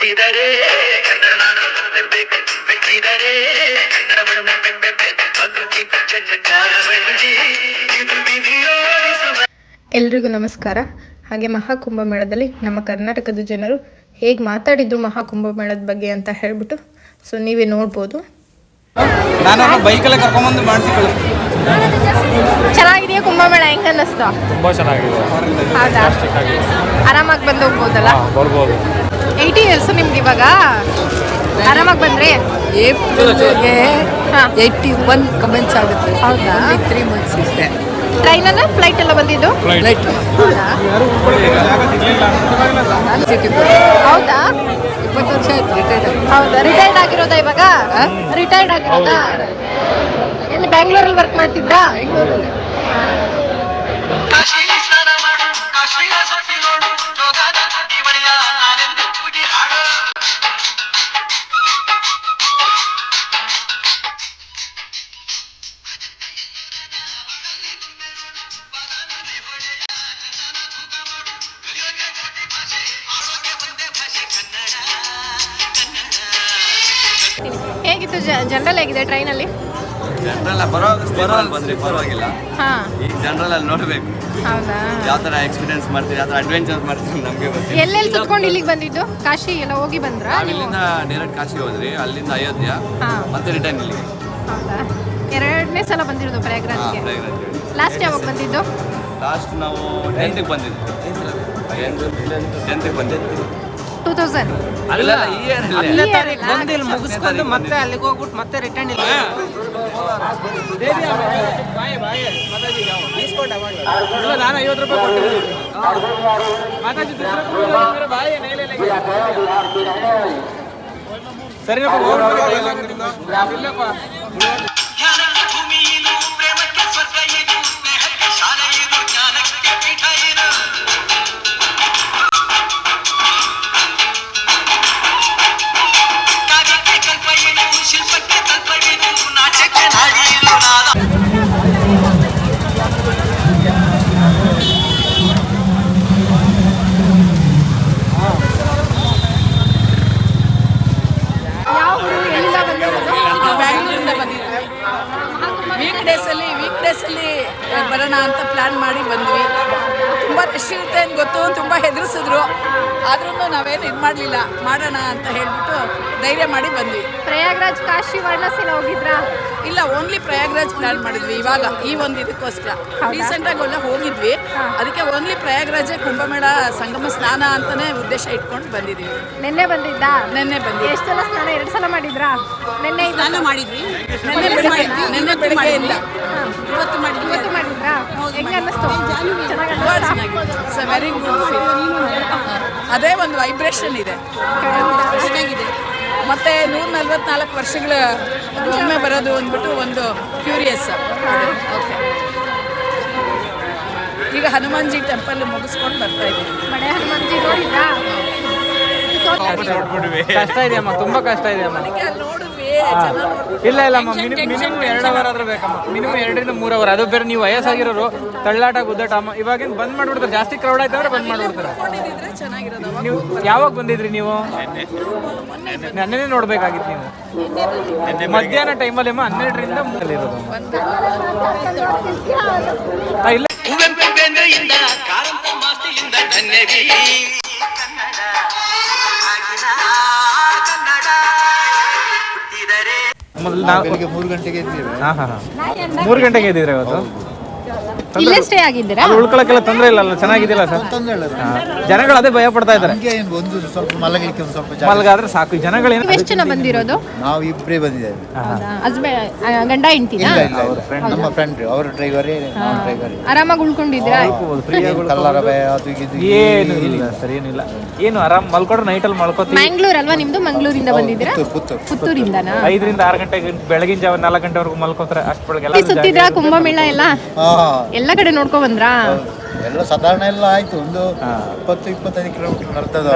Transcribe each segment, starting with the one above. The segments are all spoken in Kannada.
ಬೆಟ್ಟಿದರೆ ಎಲ್ರಿಗೂ ನಮಸ್ಕಾರ. ಹಾಗೆ ಮಹಾಕುಂಭಮೇಳದಲ್ಲಿ ನಮ್ಮ ಕರ್ನಾಟಕದ ಜನರು ಹೇಗೆ ಮಾತಾಡಿದ್ರು ಮಹಾಕುಂಭಮೇಳದ ಬಗ್ಗೆ ಅಂತ ಹೇಳ್ಬಿಟ್ಟು ಸೊ ನೀವೇ ನೋಡ್ಬೋದು. ನಾನು ಬೈಕಲ್ಲೇ ಕರ್ಕೊಂಬಂದು ಮಾಡಿಸಿ ಚೆನ್ನಾಗಿದೆಯಾ ಕುಂಭಮೇಳ ಹೆಂಗ ಅನ್ನಿಸ್ತಾ ತುಂಬ ಚೆನ್ನಾಗಿದೆ. ಹೌದಾ? ಆರಾಮಾಗಿ ಬಂದು ಹೋಗ್ಬೋದಲ್ಲ? ಬರ್ಬೋದು. ಏಯ್ಟಿ ಇಯರ್ಸ್ ನಿಮ್ಗೆ ಇವಾಗ? ಆರಾಮಾಗಿ ಬಂದ್ರಿ? ಏಪ್ರಿಲ್ಗೆ. ಏಯ್ಟಿ ಒನ್ ಕಮೆಂಟ್ಸ್ ಆಗುತ್ತೆ. ಹೌದಾ? ತ್ರೀ ಮಂತ್ಸ್ ಇದೆ. ಟ್ರೈನಲ್ಲ ಫ್ಲೈಟ್ ಎಲ್ಲ ಬಂದಿದ್ದು? ಫ್ಲೈಟ್ ಹೌದಾ? ಇಪ್ಪತ್ತು ವರ್ಷ ಆಯ್ತು ರಿಟೈರ್ಡ್ ಆಗಿ. ಹೌದಾ? ರಿಟೈರ್ಡ್ ಆಗಿರೋದಾ ಇವಾಗ? ರಿಟೈರ್ಡ್ ಆಗಿರೋದಾ? ಎಲ್ಲಿ ಬ್ಯಾಂಗ್ಳೂರಲ್ಲಿ ವರ್ಕ್ ಮಾಡ್ತಿದ್ರಾ? ಕಾಶ್ಮೀರ ಜನರಲ್ ಆಗಿದೆ ಟ್ರೈನಲ್ಲಿ? ಜನರಲ್ ಬಂದ್ರಿ ಪರವಾಗಿಲ್ಲ. ಹಾಂ. ಈಗ ಜನರಲ್ ಅಲ್ಲಿ ನೋಡಬೇಕು. ಹೌದಾ? ಯಾವ ತರ ಎಕ್ಸ್ಪೀರಿಯನ್ಸ್ ಮಾಡ್ತೀವಿ ಯಾವ ತರ ಅಡ್ವೆಂಚರ್ ಮಾಡ್ತೀವಿ ನಮಗೆ ಗೊತ್ತಿಲ್ಲ. ಎಲ್ಲೆಲ್ಲಿ ಸುತ್ಕೊಂಡು ಇಲ್ಲಿಗೆ ಬಂದಿದ್ದು? ಕಾಶಿ ಎಲ್ಲ ಹೋಗಿ ಬಂದ್ರಾ ನಾವ್ ನೀವು? ಇಲ್ಲಿಂದ ಡೈರೆಕ್ಟ್ ಕಾಶಿ ಹೋದ್ರಿ ಅಲ್ಲಿಂದ ಅಯೋಧ್ಯ ಹಾ. ಮತ್ತೆ ರಿಟರ್ನ್ ಇಲ್ಲಿಗೆ. ಹೌದಾ? ಎರಡನೇ ಸಲ ಬಂದಿರೋದು ಪ್ರಯಾಗ್ರಾಜ್ಗೆ? ಲಾಸ್ಟ್ ಯಾವಾಗ ಬಂದಿದ್ದು? ಲಾಸ್ಟ್ ನಾವು ಟೆಂತ್ಗೆ ಬಂದಿದ್ದು. ಟೆಂತ್ಗೆ ಬಂದಿದ್ವಿ ಟೂ ತೌಸಂಡ್ ಅಲ್ಲ. ಹತ್ತನೇ ತಾರೀಕು ಅಲ್ಲ, ಬಂದು ಇಲ್ಲಿ ಮುಗಿಸ್ಕೊಂಡು ಮತ್ತೆ. ಅಲ್ಲಿಗೆ ಹೋಗ್ಬಿಟ್ಟು ಮತ್ತೆ ರಿಟರ್ನ್ ಇಲ್ಲ ನಾನು ಐವತ್ತು ರೂಪಾಯಿ ಕೊಟ್ಟಿದ್ದೀನಿ. ಮಾತಾಜಿ ಸರಿನಪ್ಪ ಇಲ್ಲಪ್ಪ ಜ್ಞಾನದ ಭೂಮಿ ಇದು ಹೆದರಿಸಿದ್ರು ಆದ್ರೂ ನಾವೇನು ಇದು ಮಾಡಲಿಲ್ಲ. ಮಾಡೋಣ ಅಂತ ಹೇಳ್ಬಿಟ್ಟು ಧೈರ್ಯ ಮಾಡಿ ಬಂದ್ವಿ. ಪ್ರಯಾಗ್ರಾಜ್ ಕಾಶಿ ವಾರಣಾಸಿ ಹೋಗಿದ್ರಾ? ಇಲ್ಲ ಓನ್ಲಿ ಪ್ರಯಾಗ್ರಾಜ್ ಪ್ಲಾನ್ ಮಾಡಿದ್ವಿ ಇವಾಗ ಈ ಒಂದು ಇದಕ್ಕೋಸ್ಕರ. ರೀಸೆಂಟಾಗಿ ಎಲ್ಲ ಹೋಗಿದ್ವಿ. ಅದಕ್ಕೆ ಓನ್ಲಿ ಪ್ರಯಾಗ್ರಾಜೇ ಕುಂಭಮೇಳ ಸಂಗಮ ಸ್ನಾನ ಅಂತಾನೆ ಉದ್ದೇಶ ಇಟ್ಕೊಂಡು ಬಂದಿದ್ದೀವಿ ನಿನ್ನೆ ಬಂದಿದ್ದ? ನೆನ್ನೆ ಬಂದ್ವಿ ಎಷ್ಟು ಸಲ ಸ್ನಾನ ಎರಡು ಸಲ ಮಾಡಿದ್ರಾ? ನಿನ್ನೆ ಸ್ನಾನ ಮಾಡಿದ್ವಿ. ನಿನ್ನೆ ಬೆಳಗ್ಗೆ ನಿನ್ನೆ ವೈಬ್ರೇಷನ್ ಇದೆ. ಚೆನ್ನಾಗಿದೆ ಮತ್ತೆ ನೂರ ನಲ್ವತ್ನಾಲ್ಕು ವರ್ಷಗಳ ಒಮ್ಮೆ ಬರೋದು ಅಂದ್ಬಿಟ್ಟು ಒಂದು ಕ್ಯೂರಿಯಸ್ ಓಕೆ ಈಗ ಹನುಮಾನ್ಜಿ ಟೆಂಪಲ್ ಮುಗಿಸ್ಕೊಂಡು ಬರ್ತಾ ಇದ್ದೀವಿ ಮಳೆ ಹನುಮಾನ್ಜಿ ನೋಡಿದ್ರಾ? ಕಷ್ಟ ಇದೆಯಮ್ಮ ತುಂಬಾ ಕಷ್ಟ ಇದೆಯಮ್ಮ ಅದಕ್ಕೆ ಅಲ್ಲಿ ನೋಡಿದ್ವಿ ಜನ ನೋಡ್ಬಿಟ್ಟು ಇಲ್ಲ ಇಲ್ಲಮ್ಮ ಮಿನಿಮಮ್ ಎರಡು ಅವರ್ ಆದ್ರೆ ಬೇಕಮ್ಮ. ಮಿನಿಮಮ್ ಎರಡರಿಂದ ಮೂರು ಅವರ್ ಅದು ಬೇರೆ ನೀವು ವಯಸ್ಸಾಗಿರೋರು ತಳ್ಳಾಟ ಗುದ್ದಾಟ ಅಮ್ಮ. ಇವಾಗಿನ ಬಂದ್ ಮಾಡ್ಬಿಡ್ತಾರೆ. ಜಾಸ್ತಿ ಕ್ರೌಡ್ ಆಯ್ತಂದ್ರೆ ಬಂದ್ ಮಾಡ್ಬಿಡ್ತಾರೆ. ನೀವು ಯಾವಾಗ ಬಂದಿದ್ರಿ ನೀವು? ನೆನ್ನೆ. ನೋಡ್ಬೇಕಾಗಿತ್ತು ನೀವು. ಮಧ್ಯಾಹ್ನ ಟೈಮಲ್ಲಿ ಅಮ್ಮ ಹನ್ನೆರಡರಿಂದ ಮೂರಲ್ಲಿರೋದು ಆ, ಇಲ್ಲ. ಮೊದಲು ನಾವು ಬೆಳಿಗ್ಗೆ ಮೂರು ಗಂಟೆಗೆ ಇದ್ದೀವಿ ಹಾಂ ಹಾಂ ಮೂರು ಗಂಟೆಗೆ ಇದ್ದೀರಾ ಇವತ್ತು? ಇಲ್ಲೇ ಸ್ಟೇ ಆಗಿದ್ದೀರಾ? ಉಳ್ಕೊಳಕ್ಕೆಲ್ಲ ತೊಂದರೆ ಇಲ್ಲ ಚೆನ್ನಾಗಿದೆಯಲ್ಲ ಸರ್. ತೊಂದರೆ ಇಲ್ಲ ಜನಗಳು ಅದೇ ಭಯ ಪಡ್ತಾ ಇದ್ದಾರೆ. ನಮ್ಗೆ ಏನು ಒಂದು ಸ್ವಲ್ಪ ಮಲಗಲಿಕ್ಕೆ ಒಂದು ಸ್ವಲ್ಪ ಜಾಗ ಮಲ್ಗಾದ್ರೆ ಸಾಕು. ಜನಗಳು ಏನು- ನೀವು ಎಷ್ಟು ಜನ ಬಂದಿರೋದು? ನಾವು ಇಬ್ಬರೇ ಬಂದಿದ್ದೇವೆ. ಹಸ್ಬೆಂಡ್ ಗಂಡ ಹೆಂಡ್ತಿನಾ ಇಲ್ಲ ಇಲ್ಲ ಇಲ್ಲ. ನಮ್ಮ ಫ್ರೆಂಡ್ ಅವ್ರ ಡ್ರೈವರೇ ನಾವು ಡ್ರೈವರ್ ಆರಾಮಾಗಿ ಉಳ್ಕೊಂಡಿದ್ದೀರಾ? ಕಲ್ಲರ ಭಯ ಅದು ಇದು ಏನು ಇಲ್ಲ ಸರ್ ಏನಿಲ್ಲ. ಏನು ಆರಾಮ್ ಮಲ್ಕೊಂಡ್ರೆ ನೈಟಲ್ಲಿ ಮಲ್ಕೋತೀವಿ. ಮ್ಯಾಂಗ್ಳೂರ್ ಅಲ್ವಾ ನಿಮ್ದು? ಮಂಗ್ಳೂರಿಂದ ಬಂದಿದ್ದೀರಾ? ಪುತ್ತೂರು ಪುತ್ತೂರು. ಪುತ್ತೂರಿಂದನಾ? ಐದರಿಂದ ಆರು ಗಂಟೆಗೆ ಬೆಳಗಿನ ಜಾವ ನಾಲ್ಕು ಗಂಟೆವರೆಗೂ ಮಲ್ಕೋತಾರೆ. ಅಷ್ಟು ಸುತ್ತಿದ್ರಾ ಕುಂಭಮೇಳ ಎಲ್ಲ? ಹಾ ಎಲ್ಲ ಕಡೆ ನೋಡ್ಕೊ ಬಂದ್ರಾ? ಎಲ್ಲ ಸಾಧಾರಣ ಎಲ್ಲ ಆಯ್ತು. ಒಂದು ಇಪ್ಪತ್ತು ಇಪ್ಪತ್ತೈದು ಕಿಲೋಮೀಟರ್ ನಡ್ತದ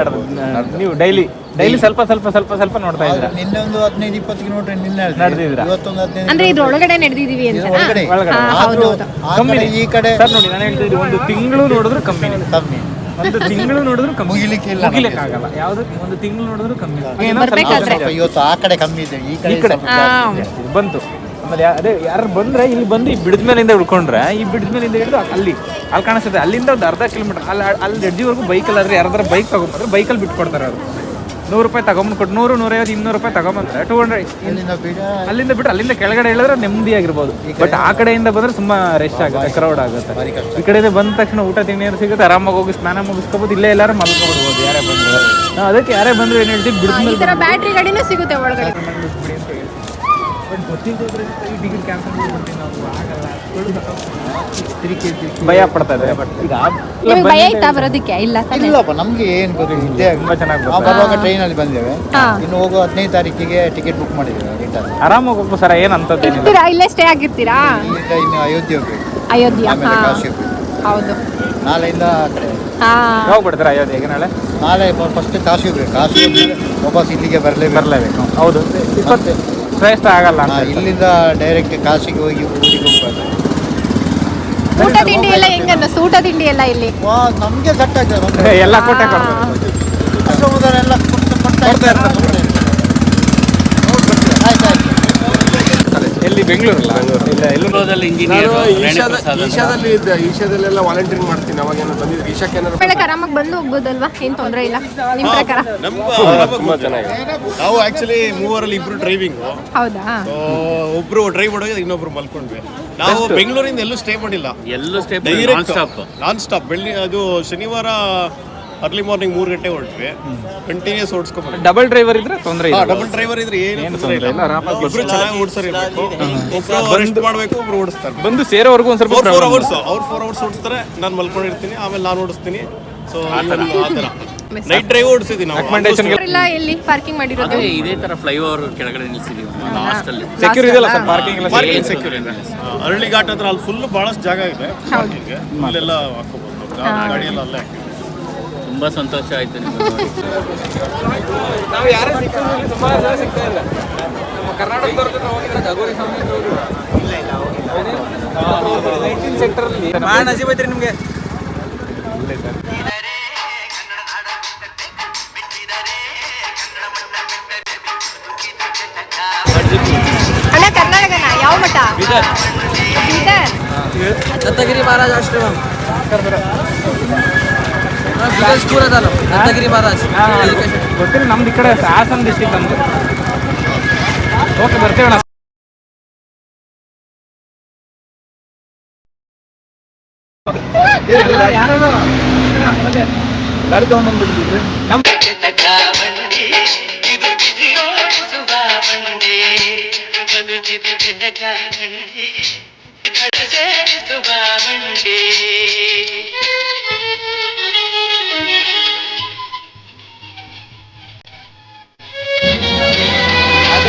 ನೀವು ಡೈಲಿ ಡೈಲಿ ಸ್ವಲ್ಪ ಸ್ವಲ್ಪ ಸ್ವಲ್ಪ ಸ್ವಲ್ಪ ನೋಡ್ತಾ ಇದ್ದೀರಾ? ನಿನ್ನೆ ಒಂದು ಹದಿನೈದು ಇಪ್ಪತ್ತು ಕಿಲೋಮೀಟರ್ ನಿನ್ನೆ ನಡೆದಿದೆ. ನಡೆದಿದ್ದೀರಾ? ಇವತ್ತೊಂದು ಹದಿನೈದು ಅಂದ್ರೆ ಇದ್ರೊಳಗಡೆ ನಡೆದಿದೀವಿ ಅಂತ. ಒಳಗಡೆ. ಒಳಗಡೆ. ಆದ್ರೂ ಆ ಕಮ್ಮಿ. ಈ ಕಡೆ ಸರ್ ನೋಡಿ ನಾನು ಹೇಳ್ತಿದ್ದೀನಿ ಒಂದು ತಿಂಗಳು ನೋಡಿದ್ರು ಕಮ್ಮಿ. ಕಮ್ಮಿ. ಒಂದು ತಿಂಗಳು ನೋಡಿದ್ರು ಕಮ್ಮಿ. ಮುಗಿಲಿಕ್ಕೆ ಇಲ್ಲ ಮುಗಿಲಿಕ್ಕೆ ಆಗಲ್ಲ. ಯಾವ್ದು? ಒಂದು ತಿಂಗಳು ನೋಡಿದ್ರು ಕಮ್ಮಿ. ಇವತ್ತು ಆ ಕಡೆ ಕಮ್ಮಿ ಇದೆ. ಈ ಕಡೆ. ಬಂತು. ಆಮೇಲೆ ಅದೇ ಯಾರು ಬಂದ್ರೆ ಇಲ್ಲಿ ಬಂದು ಈ ಬಿಡದ ಮೇಲಿಂದ ಉಳ್ಕೊಂಡ್ರೆ ಈ ಬಿಡದ ಮೇಲಿಂದ ಹಿಡಿದು ಅಲ್ಲಿ ಅಲ್ಲಿ ಕಾಣಿಸುತ್ತೆ. ಅಲ್ಲಿಂದ ಒಂದು ಅರ್ಧ ಕಿಲೋಮೀಟರ್ ಅಲ್ಲಿ ಅಲ್ಲಿ ಎಡ್ಜಿವರೆಗೂ ಬೈಕಲ್ಲಿ ಆದರೆ ಯಾರಾದ್ರೂ ಬೈಕ್ ತಗೊಂಡ್ರೆ ಬೈಕಲ್ಲಿ ಬಿಟ್ಕೊಡ್ತಾರೆ ಅವರು. ನೂರು ರೂಪಾಯಿ ತಗೊಂಬಂದು ಕೊಟ್ಟು ನೂರು ನೂರೈವತ್ತು ಇನ್ನೂರು ರೂಪಾಯಿ ತಗೊಂಬಂದ್ರೆ ಟೂ ಹಂಡ್ರೆಡ್ ಅಲ್ಲಿಂದ ಬಿಟ್ಟು ಅಲ್ಲಿಂದ ಕೆಳಗಡೆ ಇಳಿದ್ರೆ ನೆಮ್ಮದಿಯಾಗಿರ್ಬೋದು. ಬಟ್ ಆ ಕಡೆಯಿಂದ ಬಂದ್ರೆ ತುಂಬ ರೆಸ್ಟ್ ಆಗುತ್ತೆ ಕ್ರೌಡ್ ಆಗುತ್ತೆ. ಈ ಕಡೆಯಿಂದ ಬಂದ ತಕ್ಷಣ ಊಟ ತಿಂಡಿ ಏನು ಸಿಗುತ್ತೆ ಆರಾಮಾಗಿ ಹೋಗಿ ಸ್ನಾನ ಮುಗಿಸ್ಕೋಬೋದು ಇಲ್ಲೇ ಎಲ್ಲರೂ ಮಲ್ಕೊಬಿಡ್ಬೋದು ಯಾರೇ ಬಂದ್ರು. ನಾವು ಅದಕ್ಕೆ ಯಾರೇ ಬಂದ್ರು ಏನು ಹೇಳ್ತೀವಿ ಬಿಡಿದ ಈ ತರ ಬ್ಯಾಟ್ರಿ ಗಾಡಿನೂ ಸಿಗುತ್ತೆ ಒಳಗಡೆ ಟಿಕೆಟ್ ಕ್ಯಾನ್ಸಲ್ ಮಾಡ್ಬಿಡ್ತೀವಿ ನಾವು ಆಗಲ್ಲ ಭಯ ಪಡ್ತಾ ಇದೆ ಬಟ್ ಈಗ ನಿಮಗೆ ಭಯ ಆಯ್ತಾ ಬರೋದಕ್ಕೆ? ಇಲ್ಲ ತಾನೇ. ಇಲ್ಲಪ್ಪ ನಮಗೆ ಏನು ಗೊತ್ತಿಲ್ಲ ಇದ್ದೇ ತುಂಬಾ ಚೆನ್ನಾಗಿ ನಾವು ಬರುವಾಗ ಟ್ರೈನಲ್ಲಿ ಬಂದೇವೆ. ಇನ್ನು ಹೋಗುವ ಹದಿನೈದು ತಾರೀಕಿಗೆ ಟಿಕೆಟ್ ಬುಕ್ ಮಾಡಿದ್ದೇವೆ ರಿಟರ್ನ್ ಆರಾಮಾಗಿ ಹೋಗ್ಬೋದು ಸರ್ ಏನು ಅಂತದ್ದೇನಿಲ್ಲ ಇರ್ತೀರಾ? ಇಲ್ಲೇ ಸ್ಟೇ ಆಗಿರ್ತೀರಾ? ಈಗ ಇನ್ನು ಅಯೋಧ್ಯೆ ಹೋಗ್ಬೇಕು. ಅಯೋಧ್ಯ ಆಮೇಲೆ ಹಾ. ಕಾಶಿ ಹೋಗ್ಬೇಕು. ಹೌದು. ನಾಳೆಯಿಂದ ಆ ಕಡೆ. ಹಾ. ಅಯೋಧ್ಯೆಗೆ ನಾಳೆ? ನಾಳೆ ಫಸ್ಟ್ ಕಾಶಿ ಹೋಗ್ಬೇಕು. ಕಾಶಿ ಹೋಗಿ ವಾಪಸ್ ಇಲ್ಲಿಗೆ ಬರಲೇ ಬರಲೇಬೇಕು. ಹೌದು. ಇಪ್ಪತ್ತು ಶ್ರೇಷ್ಠ ಆಗಲ್ಲ ಇಲ್ಲಿಂದ ಡೈರೆಕ್ಟ್ ಕಾಶಿಗೆ ಹೋಗಿ ಊರಿಗೆ ಹೋಗ್ಬೇಕು ಊಟ ತಿಂಡಿ ಎಲ್ಲ ಹೆಂಗ ಅನ್ನಿಸ್ತು ಊಟ ತಿಂಡಿ ಎಲ್ಲ ಇಲ್ಲಿ? ವಾ ನಮಗೆ ಸೆಟ್ ಆಗ್ತದೆ. ಎಲ್ಲ ಕೊಟ್ಟೆ ಕೊಡ್ತಾರೆ. ಕೊಡ್ತಾ- ಕೊಡ್ತಾ ಇರ್ತಾರೆ ಆಯ್ತು ಎಲ್ಲಿ ಬೆಂಗಳೂರಲ್ಲ ಇಲ್ಲ ಎಲ್ಲೂ ಇಂಜಿನಿಯರ್ ಈಶಾದಲ್ಲಿ ಇದ್ದೆ ಈಶಾದಲ್ಲೆಲ್ಲ ವಾಲಂಟಿಯರ್ ಮಾಡ್ತೀನಿ ಅವಾಗ ಏನೋ ಬಂದಿದ್ರು. ಈಶಾಕ್ಕೆ ಏನಾದ್ರು ಬೆಳಗ್ಗೆ ಆರಾಮಾಗಿ ಬಂದು ಹೋಗ್ಬೋದಲ್ವಾ? ಏನ್ ತೊಂದ್ರೆ ಇಲ್ಲ. ನಿಮ್ಮ ಪ್ರಕಾರ ತುಂಬಾ ನಾವು ಆಕ್ಚುಲಿ ಮೂವರಲ್ಲಿ ಇಬ್ರು ಡ್ರೈವಿಂಗ್ ಹೌದಾ? ಒಬ್ರು ಡ್ರೈವ್ ಮಾಡೋದು ಇನ್ನೊಬ್ರು ಮಲ್ಕೊಂಡ್ವಿ. ನಾವು ಬೆಂಗಳೂರಿಂದ ಎಲ್ಲೂ ಸ್ಟೇ ಮಾಡಿಲ್ಲ. ಎಲ್ಲೂ ಸ್ಟೇಟ್ ಸ್ಟಾಪ್ ನಾನ್ ಸ್ಟಾಪ್ ಬೆಳ್ಳಿ ಅದು ಶನಿವಾರ ಅರ್ಲಿ ಮಾರ್ನಿಂಗ್ ಮೂರು ಗಂಟೆ ಹೊರಟ್ವಿ. ಕಂಟಿನ್ಯೂಸ್ ಓಡಿಸ್ಕೊಂಡು ಡಬಲ್ ಡ್ರೈವರ್ ಇದ್ರೆ ತೊಂದರೆ ಇಲ್ಲ. ಡಬಲ್ ಡ್ರೈವರ್ ಇದ್ರೆ ಏನು ತೊಂದರೆ ಇಲ್ಲ, ಇಲ್ಲ ಆರಾಮಾಗಿ ಇಬ್ರು ಚೆನ್ನಾಗಿ ಓಡಿಸ್ತಾರೆ ಒಬ್ರು ರೆಸ್ಟ್ ಮಾಡಬೇಕು ಒಬ್ರು ಓಡಿಸ್ತಾರೆ. ಬಂದು ಸೇರೋವರೆಗೂ ಒಂದ್ ಸ್ವಲ್ಪ ಫೋರ್. ಅವರ್ಸ್ ಅವ್ರು ಫೋರ್ ಅವರ್ಸ್ ಓಡಿಸ್ತಾರೆ ನಾನು ಮಲ್ಕೊಂಡಿರ್ತೀನಿ ಆಮೇಲೆ ನಾನು ಓಡಿಸ್ತೀನಿ. ಸೊ ಆ ಥರ. ನೈಟ್ ಡ್ರೈವ್ ಓಡಿಸಿದ್ದೀನಿ ನಾವು. Recommendation ಇಲ್ಲ ಇಲ್ಲಿ ಪಾರ್ಕಿಂಗ್ ಮಾಡಿರೋದು? ಅದೇ ಇದೇ ತರ ಫ್ಲೈಓವರ್ ಕೆಳಗಡೆ ನಿಲ್ಸಿದೀವಿ ಲಾಸ್ಟ್ ಅಲ್ಲಿ. ಸೆಕ್ಯೂರ್ ಇದೆಯಲ್ಲ ಸರ್ ಪಾರ್ಕಿಂಗ್ ಎಲ್ಲ ಪಾರ್ಕಿಂಗ್ ಸೆಕ್ಯೂರ್ ಇದೆ. ಅರಳಿ ಘಾಟ್ ಹತ್ರ ಅಲ್ಲಿ ಫುಲ್ ಬಹಳಷ್ಟು ಜಾಗ ಇದೆ. ಪಾರ್ಕಿಂಗ್ ಅಲ್ಲೆಲ್ಲ ಹಾಕೋಬಹುದು ಗಾಡಿ ಎಲ್ಲ ಅಲ್ಲೇ. ತುಂಬಾ ಸಂತೋಷ ಆಯ್ತು. ನಾವು ಯಾರೇ ಸಿಕ್ಕಿದ್ರು ಇಲ್ಲಿ ತುಂಬಾ ಜನ ಸಿಗ್ತಾ ಇಲ್ಲ. ನಮ್ಮ ಕರ್ನಾಟಕದವ್ರ ಜೊತೆ ಹೋಗಿದ್ರೆ ಗಗೋರಿ ಸ್ವಾಮಿ ಸೆಕ್ಟರ್ ಭಾಳ ನಜೀಬ್ ಐತ್ರಿ ನಿಮ್ಗೆ. ಅಣ್ಣ ಕರ್ನಾಟಕನ? ಯಾವ ಮಠ? ಬೀದರ್. ದತ್ತಗಿರಿ ಮಹಾರಾಜ್ ಆಶ್ರಮ. ಸ್ಕೂಲ್ ಅದಾನು ದತ್ತಗಿರಿ ಮಹಾರಾಜ್ ಗೊತ್ತಿಲ್ಲ ನಮ್ದು ಈ ಕಡೆ ಹಾಸನ ಡಿಸ್ಟಿಕ್ ನಮ್ದು ಓಕೆ ಬರ್ತೇವಣ್ಣ ಚಟಕ ಬಂಡಿ ಇದು ಬಿಸಿಯೋಡಿಸುವ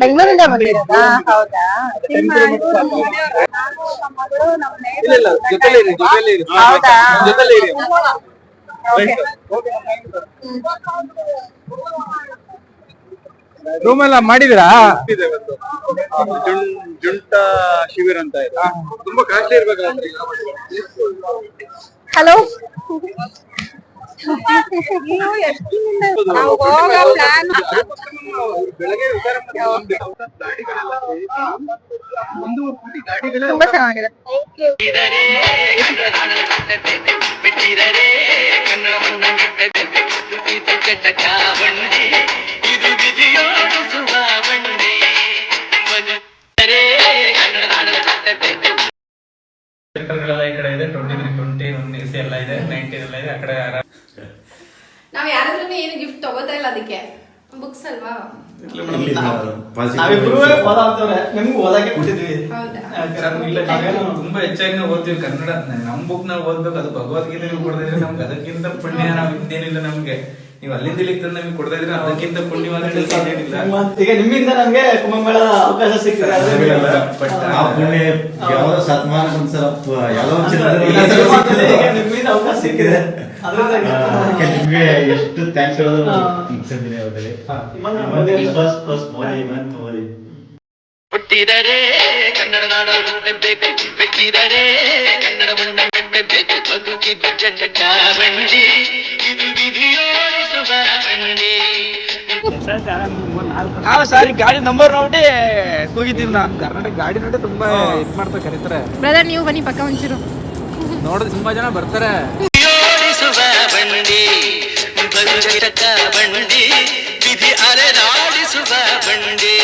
ಬೆಂಗಳೂರಿಂದ ಬಂದಿರೋದಾ ಹೌದಾ? ಹೌದಾ? ರೂಮ್ ಎಲ್ಲ ಮಾಡಿದಿರಾ ಜುಂಟ ಶಿಬಿರ ಅಂತ ಇದೆ. ತುಂಬಾ ಕಾಸ್ಟ್ಲಿ ಇರ್ಬೇಕಾದ್ರೆ ಹಲೋ ಸರ್ಕಲ್ಗಳೆಲ್ಲ ಈ ಕಡೆ ಇದೆ twenty three twenty one A C ಎಲ್ಲ ಇದೆ ನೈನ್ಟೀನ್ ಎಲ್ಲ ಇದೆ ಆ ಕಡೆ ನಾವ್ ಯಾರಾದ್ರೂ ಏನು ಗಿಫ್ಟ್ ತಗೋತಾ ಇಲ್ಲ ಅದಕ್ಕೆ ಬುಕ್ಸ್ ಅಲ್ವಾ? ನಾವಿಬ್ರು ನಿಮ್ಗೆ ಓದಾಕೆ ಕೊಟ್ಟಿದ್ವಿ ತುಂಬಾ ಹೆಚ್ಚಾಗಿ ನಾವು ಓದ್ತೀವಿ ಕನ್ನಡ ನಮ್ ಬುಕ್ ನಾವು ಓದ್ಬೇಕು ಅದು ಭಗವದ್ಗೀತೆ ಕೊಡದಿದ್ರೆ ನಮ್ಗೆ ಅದಕ್ಕಿಂತ ಪುಣ್ಯ ನಾವ್ ಇನ್ನೇನಿಲ್ಲ ನಮ್ಗೆ. ನೀವು ಅಲ್ಲಿಂದ ಇಲ್ಲಿ ತಂದು ನಮಗೆ ಕೊಡದೇ ಇದ್ರೆ ಅದಕ್ಕಿಂತ ಪುಣ್ಯವಾದ ಕೆಲಸ ಏನಿಲ್ಲ. ಈಗ ನಿಮ್ಮಿಂದ ನಮ್ಗೆ ಕುಂಭಮೇಳ ಅವಕಾಶ ಸಿಕ್ಕಿದೆ. ಅದೇ ಬಟ್ ಆ ಪುಣ್ಯ ಯಾವ್ದೋ ಶತಮಾನ ಒಂದ್ಸಲ ಯಾವ್ದೋ ನಿಮ್ಮಿಂದ ಸಿಕ್ಕಿದೆ. ಅದರಿಂದ ಅದಕ್ಕೆ ನಿಮ್ಗೆ ಎಷ್ಟು ಥ್ಯಾಂಕ್ಸ್ ಹೇಳೋದು ಮುಗಿಸಿದ್ದೀನಿ ಅವರಲ್ಲಿ ಫಸ್ಟ್ ಫಸ್ಟ್ ಮೋದಿ ಬಂತು ಮೋದಿ. ಹುಟ್ಟಿದರೆ ಕನ್ನಡ ನಾಡ ಬೇಕು ಬೆಟ್ಟಿದರೆ ಕನ್ನಡ ಬೇಕು ಬದುಕಿದ್ದು ಜಗ ಬಂಡಿ ಇದು ವಿಧಿಯೋ ಬಂಡಿ ನಾವು ಸರ್ ಗಾಡಿ ನಂಬರ್ ನೋಡಿ ಕೂಗಿದ್ದೀವಿ ನಾನು. ಕರ್ನಾಟಕ ಗಾಡಿ ನೋಡಿ ತುಂಬಾ ಇದು ಮಾಡ್ತಾರೆ ಕರೀತಾರೆ. ಬ್ರದರ್ ನೀವು ಬನ್ನಿ ಪಕ್ಕ ಒಂಚೂರು ನೋಡಿದ್ರೆ ತುಂಬಾ ಜನ ಬರ್ತಾರೆ. ಓಡಿಸುವ ಬಂಡಿ ಬದುಕ ಬಂಡಿ ವಿಧಿ ಅಲೆದಾಡಿಸುವ ಬಂಡಿ